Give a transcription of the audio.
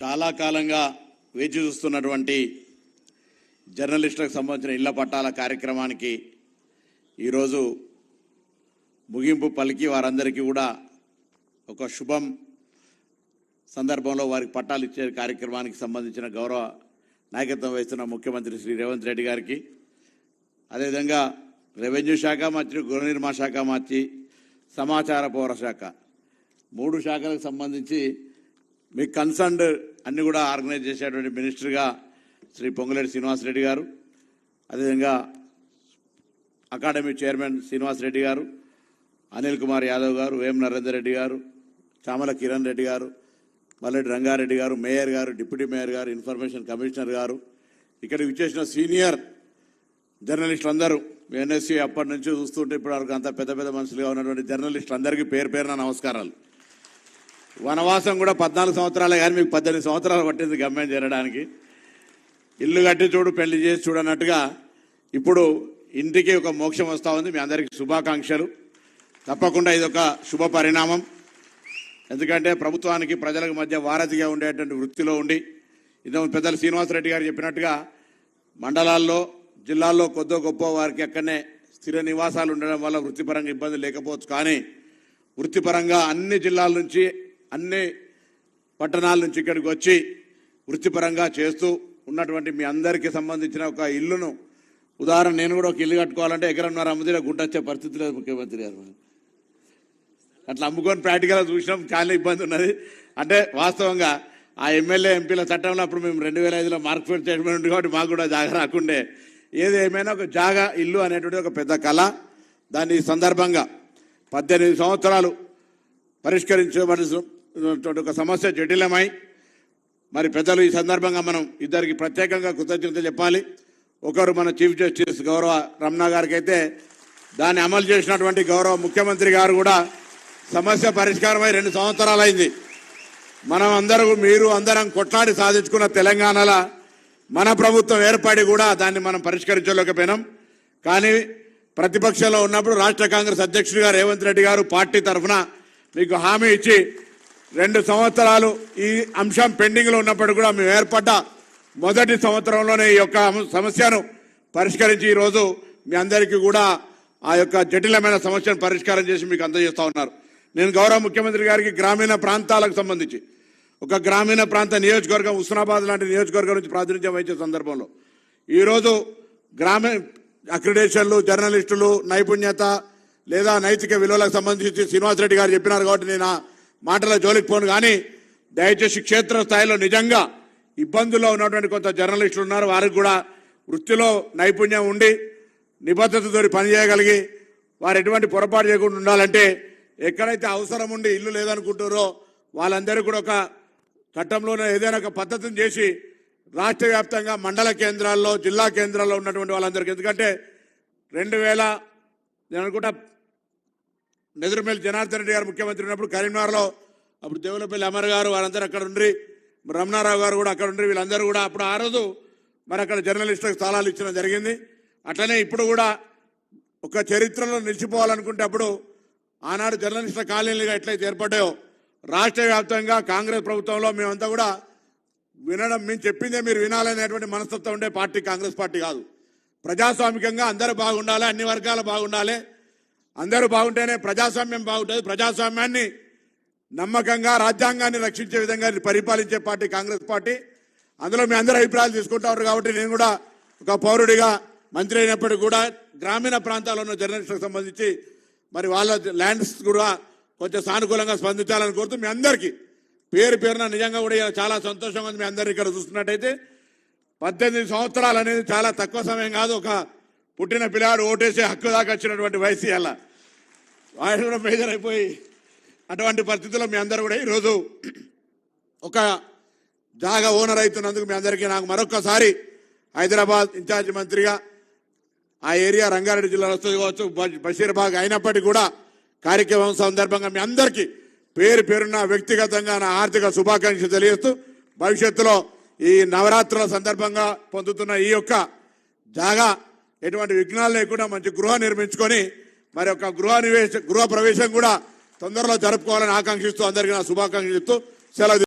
చాలా కాలంగా వేచి చూస్తున్నటువంటి జర్నలిస్టులకు సంబంధించిన ఇళ్ళ పట్టాల కార్యక్రమానికి ఈరోజు ముగింపు పలికి వారందరికీ కూడా ఒక శుభం సందర్భంలో వారికి పట్టాలు ఇచ్చే కార్యక్రమానికి సంబంధించిన గౌరవ నాయకత్వం వహిస్తున్న ముఖ్యమంత్రి శ్రీ రేవంత్ రెడ్డి గారికి. అదేవిధంగా రెవెన్యూ శాఖ మంత్రి గృహ నిర్మాణ శాఖ మంత్రి సమాచార పౌర శాఖ. మూడు శాఖలకు సంబంధించి మీ కన్సర్న్డ్ అన్ని కూడా ఆర్గనైజ్ చేసేటువంటి మినిస్టర్గా శ్రీ పొంగులేటి శ్రీనివాసరెడ్డి గారు అదేవిధంగా అకాడమీ చైర్మన్ శ్రీనివాసరెడ్డి గారు అనిల్ కుమార్ యాదవ్ గారు వేం నరేందర్ రెడ్డి గారు చామల కిరణ్ రెడ్డి గారు మల్లెడ్డి రంగారెడ్డి గారు మేయర్ గారు డిప్యూటీ మేయర్ గారు ఇన్ఫర్మేషన్ కమిషనర్ గారు ఇక్కడికి వచ్చేసిన సీనియర్ జర్నలిస్టులు అందరూ ఎన్ఎస్సీ అప్పటి నుంచి చూస్తుంటే ఇప్పటివరకు అంత పెద్ద పెద్ద మనుషులుగా ఉన్నటువంటి జర్నలిస్టులు అందరికీ పేరు పేరున నమస్కారాలు. వనవాసం కూడా పద్నాలుగు సంవత్సరాలే కానీ మీకు పద్దెనిమిది సంవత్సరాలు పట్టింది గమ్యం చేరడానికి. ఇల్లు కట్టి చూడు పెళ్ళి చేసి చూడన్నట్టుగా ఇప్పుడు ఇంటికి ఒక మోక్షం వస్తూ ఉంది. మీ అందరికీ శుభాకాంక్షలు. తప్పకుండా ఇది ఒక శుభ పరిణామం. ఎందుకంటే ప్రభుత్వానికి ప్రజలకు మధ్య వారధిగా ఉండేటువంటి వృత్తిలో ఉండి ఇంతకు పెద్దలు శ్రీనివాసరెడ్డి గారు చెప్పినట్టుగా మండలాల్లో జిల్లాల్లో కొద్దో గొప్ప వారికి అక్కడనే స్థిర నివాసాలు ఉండడం వల్ల వృత్తిపరంగా ఇబ్బంది లేకపోవచ్చు. కానీ వృత్తిపరంగా అన్ని జిల్లాల నుంచి అన్ని పట్టణాల నుంచి ఇక్కడికి వచ్చి వృత్తిపరంగా చేస్తూ ఉన్నటువంటి మీ అందరికీ సంబంధించిన ఒక ఇల్లును ఉదాహరణ నేను కూడా ఒక ఇల్లు కట్టుకోవాలంటే ఎకరన్నర అమ్మదిలో గుంట వచ్చే పరిస్థితి లేదు ముఖ్యమంత్రి గారు. అట్లా అమ్ముకొని ప్రాక్టికల్గా చూసినాం చాలా ఇబ్బంది ఉన్నది. అంటే వాస్తవంగా ఆ ఎమ్మెల్యే ఎంపీల చట్టంలో అప్పుడు మేము రెండు వేల ఐదులో మార్క్ ఫెడ్ చేయడం ఉంది కాబట్టి మాకు కూడా జాగ రాకుండే. ఏది ఏమైనా ఒక జాగా ఇల్లు అనేటువంటి ఒక పెద్ద కళ. దాన్ని సందర్భంగా పద్దెనిమిది సంవత్సరాలు పరిష్కరించబడి ఒక సమస్య జటిలమై మరి పెద్దలు ఈ సందర్భంగా మనం ఇద్దరికి ప్రత్యేకంగా కృతజ్ఞతలు చెప్పాలి. ఒకరు మన చీఫ్ జస్టిస్ గౌరవ రమణ గారికి అయితే దాన్ని అమలు చేసినటువంటి గౌరవ ముఖ్యమంత్రి గారు కూడా సమస్య పరిష్కారమై రెండు సంవత్సరాలైంది. మనం అందరూ మీరు అందరం కొట్లాడి సాధించుకున్న తెలంగాణలో మన ప్రభుత్వం ఏర్పడి కూడా దాన్ని మనం పరిష్కరించలేకపోయినాం. కానీ ప్రతిపక్షంలో ఉన్నప్పుడు రాష్ట్ర కాంగ్రెస్ అధ్యక్షుడిగా రేవంత్ రెడ్డి గారు పార్టీ తరఫున మీకు హామీ ఇచ్చి రెండు సంవత్సరాలు ఈ అంశం పెండింగ్లో ఉన్నప్పుడు కూడా మేము ఏర్పడ్డ మొదటి సంవత్సరంలోనే ఈ యొక్క సమస్యను పరిష్కరించి ఈరోజు మీ అందరికీ కూడా ఆ యొక్క జటిలమైన సమస్యను పరిష్కారం చేసి మీకు అందజేస్తా ఉన్నారు. నేను గౌరవ ముఖ్యమంత్రి గారికి గ్రామీణ ప్రాంతాలకు సంబంధించి ఒక గ్రామీణ ప్రాంత నియోజకవర్గం ఉస్నాబాద్ లాంటి నియోజకవర్గం నుంచి ప్రాతినిధ్యం వహించే సందర్భంలో ఈరోజు గ్రామీణ అక్రిడేషన్లు జర్నలిస్టులు నైపుణ్యత లేదా నైతిక విలువలకు సంబంధించి శ్రీనివాసరెడ్డి గారు చెప్పినారు కాబట్టి నేను మాటల జోలికి పోను కానీ దయచేసి క్షేత్ర స్థాయిలో నిజంగా ఇబ్బందుల్లో ఉన్నటువంటి కొంత జర్నలిస్టులు ఉన్నారు. వారికి కూడా వృత్తిలో నైపుణ్యం ఉండి నిబద్ధతతో పనిచేయగలిగి వారు ఎటువంటి పొరపాటు చేయకుండా ఉండాలంటే ఎక్కడైతే అవసరం ఉండి ఇల్లు లేదనుకుంటారో వాళ్ళందరూ కూడా ఒక చట్టంలోనే ఏదైనా ఒక పద్ధతిని చేసి రాష్ట్ర వ్యాప్తంగా మండల కేంద్రాల్లో జిల్లా కేంద్రాల్లో ఉన్నటువంటి వాళ్ళందరికీ. ఎందుకంటే రెండు వేల నేను అనుకుంటా నెదురుమల్లి జనార్దన్ రెడ్డి గారు ముఖ్యమంత్రి ఉన్నప్పుడు కరీంనగర్లో అప్పుడు దేవులపల్లి అమర్ గారు వారందరూ అక్కడ ఉండ్రి. రమణారావు గారు కూడా అక్కడ ఉండ్రి వీళ్ళందరూ కూడా. అప్పుడు ఆ రోజు మరి అక్కడ జర్నలిస్టులకు స్థలాలు ఇచ్చడం జరిగింది. అట్లనే ఇప్పుడు కూడా ఒక చరిత్రలో నిలిచిపోవాలనుకుంటే అప్పుడు ఆనాడు జర్నలిస్టుల కాలనీలుగా ఎట్లయితే ఏర్పడ్డాయో రాష్ట్ర వ్యాప్తంగా కాంగ్రెస్ ప్రభుత్వంలో మేమంతా కూడా వినడం మేము చెప్పిందే మీరు వినాలనేటువంటి మనస్తత్వం ఉండే పార్టీ కాంగ్రెస్ పార్టీ కాదు. ప్రజాస్వామికంగా అందరూ బాగుండాలి అన్ని వర్గాలు బాగుండాలి. అందరూ బాగుంటేనే ప్రజాస్వామ్యం బాగుంటుంది. ప్రజాస్వామ్యాన్ని నమ్మకంగా రాజ్యాంగాన్ని రక్షించే విధంగా పరిపాలించే పార్టీ కాంగ్రెస్ పార్టీ. అందులో మీ అందరూ అభిప్రాయాలు తీసుకుంటారు కాబట్టి నేను కూడా ఒక పౌరుడిగా మంత్రి అయినప్పటికీ కూడా గ్రామీణ ప్రాంతాల్లో ఉన్న జర్నలిస్టులకు సంబంధించి మరి వాళ్ళ ల్యాండ్స్ కూడా కొంచెం సానుకూలంగా స్పందించాలని కోరుతూ మీ అందరికీ పేరు పేరున నిజంగా కూడా చాలా సంతోషంగా ఉంది మీ అందరు ఇక్కడ చూస్తున్నట్టయితే. పద్దెనిమిది సంవత్సరాలు అనేది చాలా తక్కువ సమయం కాదు. ఒక పుట్టిన పిల్లాడు ఓటేసే హక్కు దాకా వచ్చినటువంటి వయసు అలా ఆయన కూడా మేజర్ అయిపోయి అటువంటి పరిస్థితుల్లో మీ అందరూ కూడా ఈరోజు ఒక జాగా ఓనర్ అవుతున్నందుకు మీ అందరికీ నాకు మరొకసారి హైదరాబాద్ ఇన్ఛార్జ్ మంత్రిగా ఆ ఏరియా రంగారెడ్డి జిల్లాలో వస్తుంది కావచ్చు బషీర్బాగ్ అయినప్పటికీ కూడా కార్యక్రమం సందర్భంగా మీ అందరికీ పేరు పేరున్న వ్యక్తిగతంగా నా ఆర్థిక శుభాకాంక్షలు తెలియజేస్తూ భవిష్యత్తులో ఈ నవరాత్రుల సందర్భంగా పొందుతున్న ఈ యొక్క జాగా ఎటువంటి విఘ్నాలు లేకుండా మంచి గృహ నిర్మించుకొని మరి ఒక గృహ నివేశ గృహ ప్రవేశం కూడా తొందరలో జరుపుకోవాలని ఆకాంక్షిస్తూ అందరికీ నా శుభాకాంక్షలు చెప్తూ సెలవు